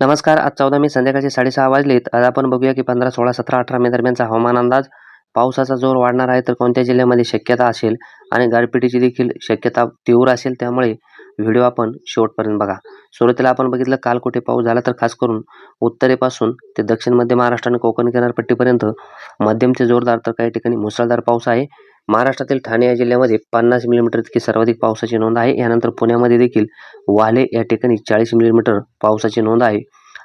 नमस्कार आज चौदा मे संध्याकाळचे साडेसहा वाजलेत. आज आपण बघूया की पंधरा सोळा सतरा अठरा मे दरम्यानचा हवामान अंदाज. पावसाचा जोर वाढणार आहे तर कोणत्या जिल्ह्यामध्ये शक्यता असेल? आणि गारपिटीची देखील शक्यता तीव्र असेल त्यामुळे व्हिडिओ आपण शेवटपर्यंत बघा. सुरुवातीला आपण बघितलं काल कुठे पाऊस झाला तर खास करून उत्तरेपासून ते दक्षिण मध्य महाराष्ट्र आणि कोकण किनारपट्टीपर्यंत मध्यम ते जोरदार तर काही ठिकाणी मुसळधार पाऊस आहे. महाराष्ट्रातील ठाणे या जिल्ह्यामध्ये पन्नास मिलीमीटर इतकी सर्वाधिक पावसाची नोंद आहे. यानंतर पुण्यामध्ये देखील वाले या ठिकाणी चाळीस मिलीमीटर पावसाची नोंद आहे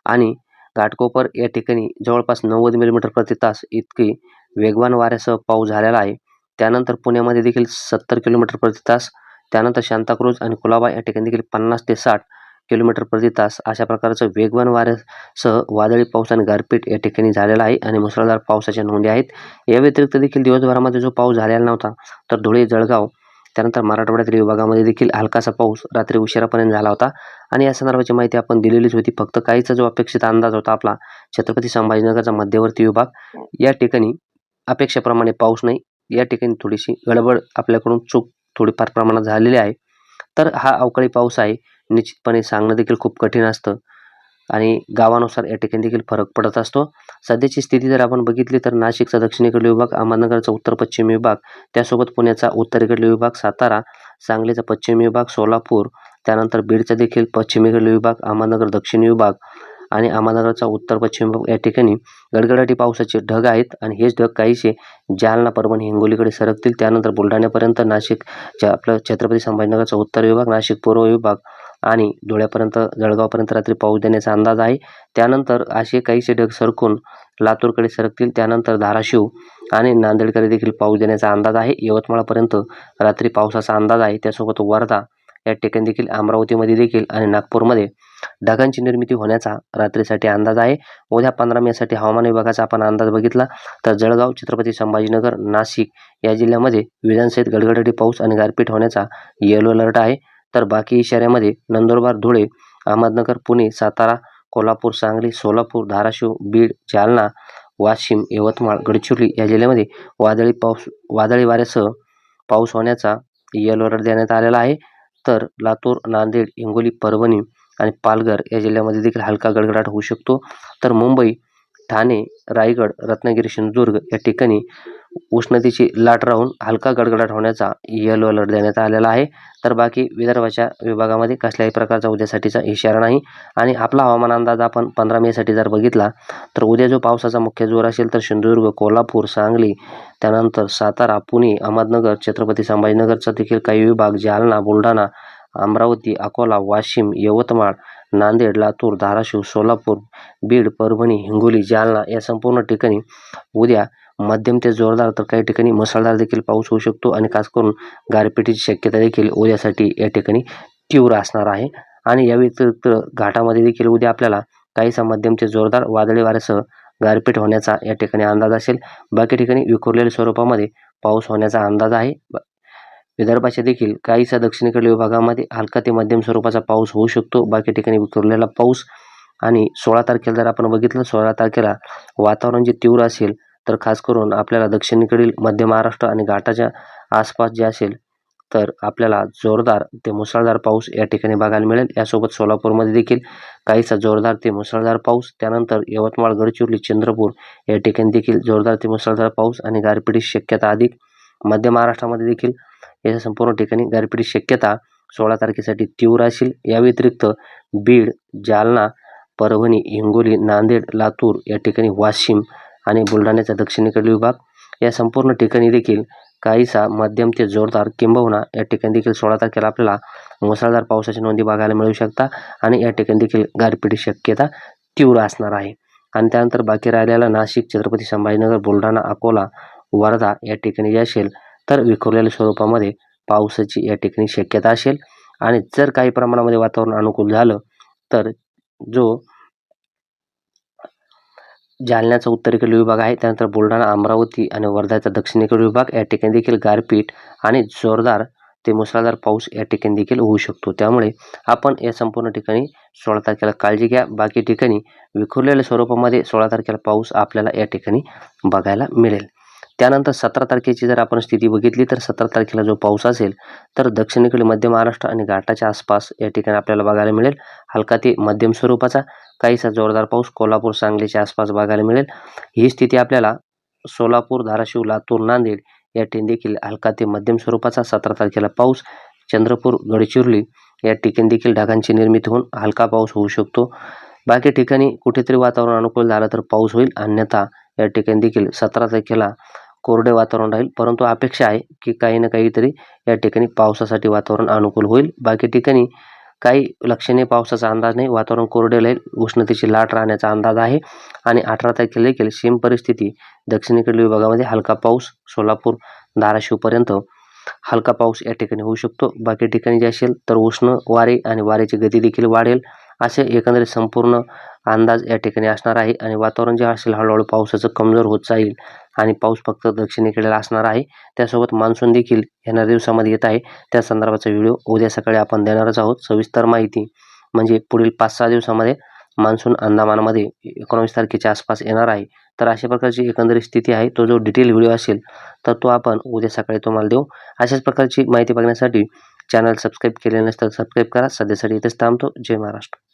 आणि घाटकोपर या ठिकाणी जवळपास नव्वद मिलीमीटर प्रति तास इतकी वेगवान वाऱ्यासह पाऊस झालेला आहे. त्यानंतर पुण्यामध्ये देखील सत्तर किलोमीटर प्रति तास त्यानंतर शांताक्रूज आणि कुलाबा या ठिकाणी देखील पन्नास ते साठ किलोमीटर प्रति तास अशा प्रकारचं वेगवान वाऱ्यासह वादळी पाऊस आणि गारपीट या ठिकाणी झालेला आहे आणि मुसळधार पावसाच्या नोंदी आहेत. या व्यतिरिक्त देखील दिवसभरामध्ये जो पाऊस झालेला नव्हता तर धुळे जळगाव त्यानंतर मराठवाड्यातील विभागामध्ये देखील हलकासा पाऊस रात्री उशिरापर्यंत झाला होता. आणि या संदर्भाची माहिती आपण दिलेलीच होती. फक्त काहीचा जो अपेक्षित अंदाज होता आपला छत्रपती संभाजीनगरचा मध्यवर्ती विभाग. या ठिकाणी अपेक्षेप्रमाणे पाऊस नाही. या ठिकाणी थोडीशी गडबड आपल्याकडून चूक थोडीफार प्रमाणात झालेली आहे. तर हा अवकाळी पाऊस आहे. निश्चितपणे सांगणं देखील खूप कठीण असतं. आणि गावानुसार या ठिकाणी देखील फरक पडत असतो. सध्याची स्थिती जर आपण बघितली तर नाशिकचा दक्षिणेकडील विभाग अहमदनगरचा उत्तर पश्चिम विभाग त्यासोबत पुण्याचा उत्तरेकडील विभाग सातारा सांगलीचा पश्चिम विभाग सोलापूर त्यानंतर बीडचा देखील पश्चिमेकडील विभाग अहमदनगर दक्षिण विभाग आणि अहमदनगरचा उत्तर पश्चिम या ठिकाणी गडगडाटी पावसाचे ढग आहेत आणि हेच ढग काहीसे जालना परभणी हिंगोलीकडे सरकतील. त्यानंतर बुलढाण्यापर्यंत नाशिक आपलं छत्रपती संभाजीनगरचा उत्तर विभाग नाशिक पूर्व विभाग आणि धुळ्यापर्यंत जळगावपर्यंत रात्री पाऊस देण्याचा अंदाज आहे. त्यानंतर असे काहीसे ढग सरकून लातूरकडे सरकतील. त्यानंतर धाराशिव आणि नांदेडकडे देखील पाऊस देण्याचा अंदाज आहे. यवतमाळपर्यंत रात्री पावसाचा अंदाज आहे. त्यासोबत वर्धा या ठिकाणी देखील अमरावतीमध्ये देखील आणि नागपूरमध्ये ढगांची निर्मिती होण्याचा रात्रीसाठी अंदाज आहे. उद्या पंधरा मेसाठी हवामान विभागाचा आपण अंदाज बघितला तर जळगाव छत्रपती संभाजीनगर नाशिक या जिल्ह्यामध्ये विजांसहित गडगडाटी पाऊस आणि गारपीट होण्याचा येलो अलर्ट आहे. तर बाकी इशाऱ्यामध्ये नंदुरबार धुळे अहमदनगर पुणे सातारा कोल्हापूर सांगली सोलापूर धाराशिव बीड जालना वाशिम यवतमाळ गडचिरोली या जिल्ह्यामध्ये वादळी पाऊस वादळी वाऱ्यासह पाऊस होण्याचा येलो अलर्ट देण्यात आलेला आहे. तर लातूर नांदेड हिंगोली परभणी आणि पालघर या जिल्ह्यामध्ये देखील हलका गडगडाट होऊ शकतो. तर मुंबई ठाणे रायगड रत्नागिरी सिंधुदुर्ग या ठिकाणी उष्णतेची लाट राहून हलका गडगडाट होण्याचा येलो अलर्ट देण्यात आलेला आहे. तर बाकी विदर्भाच्या विभागामध्ये कसल्याही प्रकारचा उद्यासाठीचा इशारा नाही. आणि आपला हवामान अंदाज आपण पंधरा मेसाठी जर बघितला तर उद्या जो पावसाचा मुख्य जोर असेल तर सिंधुदुर्ग कोल्हापूर सांगली त्यानंतर सातारा पुणे अहमदनगर छत्रपती संभाजीनगरचा देखील काही विभाग जालना बुलढाणा अमरावती अकोला वाशिम यवतमाळ नांदेड लातूर धाराशिव सोलापूर बीड परभणी हिंगोली जालना या संपूर्ण ठिकाणी उद्या मध्यम ते जोरदार तर काही ठिकाणी मुसळधार देखील पाऊस होऊ शकतो आणि खास करून गारपिटीची शक्यता देखील उद्यासाठी या ठिकाणी तीव्र असणार आहे. आणि या व्यतिरिक्त घाटामध्ये देखील उद्या आपल्याला काहीसा मध्यम ते जोरदार वादळी वाऱ्यासह गारपीट होण्याचा या ठिकाणी अंदाज असेल. बाकी ठिकाणी विखुरलेल्या स्वरूपामध्ये पाऊस होण्याचा अंदाज आहे. विदर्भाच्या देखील काहीसा दक्षिणेकडील विभागामध्ये हलका ते मध्यम स्वरूपाचा पाऊस होऊ शकतो. बाकी ठिकाणी विखुरलेला पाऊस आणि सोळा तारखेला जर आपण बघितलं सोळा तारखेला वातावरण जे तीव्र असेल तर खास करून आपल्याला दक्षिणेकडील मध्य महाराष्ट्र आणि घाटाच्या आसपास जे असेल तर आपल्याला जोरदार ते मुसळधार पाऊस या ठिकाणी बघायला मिळेल. यासोबत सोलापूरमध्ये देखील काहीसा जोरदार ते मुसळधार पाऊस. त्यानंतर यवतमाळ गडचिरोली चंद्रपूर या ठिकाणी देखील जोरदार ते मुसळधार पाऊस आणि गारपिटीची शक्यता अधिक. मध्य महाराष्ट्रामध्ये देखील या संपूर्ण ठिकाणी गारपीट शक्यता सोळा तारखेसाठी तीव्र असेल. या व्यतिरिक्त बीड जालना परभणी हिंगोली नांदेड लातूर या ठिकाणी वाशिम आणि बुलढाण्याचा दक्षिणेकडील विभाग. या संपूर्ण ठिकाणी देखील काहीसा मध्यम ते जोरदार किंबहुना या ठिकाणी देखील सोळा तारखेला आपल्याला मुसळधार पावसाची नोंदी बघायला मिळू शकता आणि या ठिकाणी देखील गारपिटी शक्यता तीव्र असणार आहे. आणि त्यानंतर बाकी राहिलेला नाशिक छत्रपती संभाजीनगर बुलढाणा अकोला वर्धा या ठिकाणी जे असेल तर विखुरलेल्या स्वरूपामध्ये पावसाची या ठिकाणी शक्यता असेल. आणि जर काही प्रमाणामध्ये वातावरण अनुकूल झालं तर जो जालन्याचा उत्तरेकडील विभाग आहे त्यानंतर बुलढाणा अमरावती आणि वर्ध्याचा दक्षिणेकडील विभाग या ठिकाणी देखील गारपीट आणि जोरदार ते मुसळधार पाऊस या ठिकाणी देखील होऊ शकतो. त्यामुळे आपण या संपूर्ण ठिकाणी सोळा तारखेला काळजी घ्या. बाकी ठिकाणी विखुरलेल्या स्वरूपामध्ये सोळा तारखेला पाऊस आपल्याला या ठिकाणी बघायला मिळेल. त्यानंतर सतरा तारखेची जर आपण स्थिती बघितली तर सतरा तारखेला जो पाऊस असेल तर दक्षिणेकडे मध्य महाराष्ट्र आणि घाटाच्या आसपास या ठिकाणी आपल्याला बघायला मिळेल. हलका ते मध्यम स्वरूपाचा काहीसा जोरदार पाऊस कोल्हापूर सांगलीच्या आसपास बघायला मिळेल. ही स्थिती आपल्याला सोलापूर धाराशिव लातूर नांदेड या ठिकाणी देखील हलका ते मध्यम स्वरूपाचा सतरा तारखेला पाऊस चंद्रपूर गडचिरोली या ठिकाणी देखील ढगांची निर्मिती होऊन हलका पाऊस होऊ शकतो. बाकी ठिकाणी कुठेतरी वातावरण अनुकूल झालं तर पाऊस होईल. अन्यथा या ठिकाणी देखील सतरा तारखेला कोरडे वातावरण राहील. परंतु अपेक्षा आहे की काही ना काहीतरी या ठिकाणी पावसासाठी वातावरण अनुकूल होईल. बाकी ठिकाणी काही लक्षणीय पावसाचा अंदाज नाही. वातावरण कोरडे राहील. उष्णतेची लाट राहण्याचा अंदाज आहे. आणि अठरा तारखेला देखील सेम परिस्थिती दक्षिणेकडील विभागामध्ये हलका पाऊस सोलापूर धाराशिवपर्यंत हलका पाऊस या ठिकाणी होऊ शकतो. बाकी ठिकाणी जे असेल तर उष्ण वारे आणि वाऱ्याची गती देखील वाढेल. असे एकंदरीत संपूर्ण अंदाज या ठिकाणी असणार आहे आणि वातावरण जे असेल हळूहळू पावसाचं कमजोर होत जाईल आणि पाऊस फक्त दक्षिणेकडे असणार आहे. त्यासोबत मान्सून देखील येणाऱ्या दिवसामध्ये येत आहे. त्या संदर्भाचा व्हिडिओ उद्या सकाळी आपण देणारच आहोत. सविस्तर माहिती म्हणजे पुढील पाच सहा दिवसामध्ये मान्सून अंदामानमध्ये एकोणावीस तारखेच्या आसपास येणार आहे. तर अशा प्रकारची एकंदरीत स्थिती आहे. तो जो डिटेल व्हिडिओ असेल तर तो आपण उद्या सकाळी तुम्हाला देऊ. अशाच प्रकारची माहिती बघण्यासाठी चॅनल सबस्क्राईब केले नसतं सबस्क्राईब करा. सध्यासाठी इथेच थांबतो. जय महाराष्ट्र.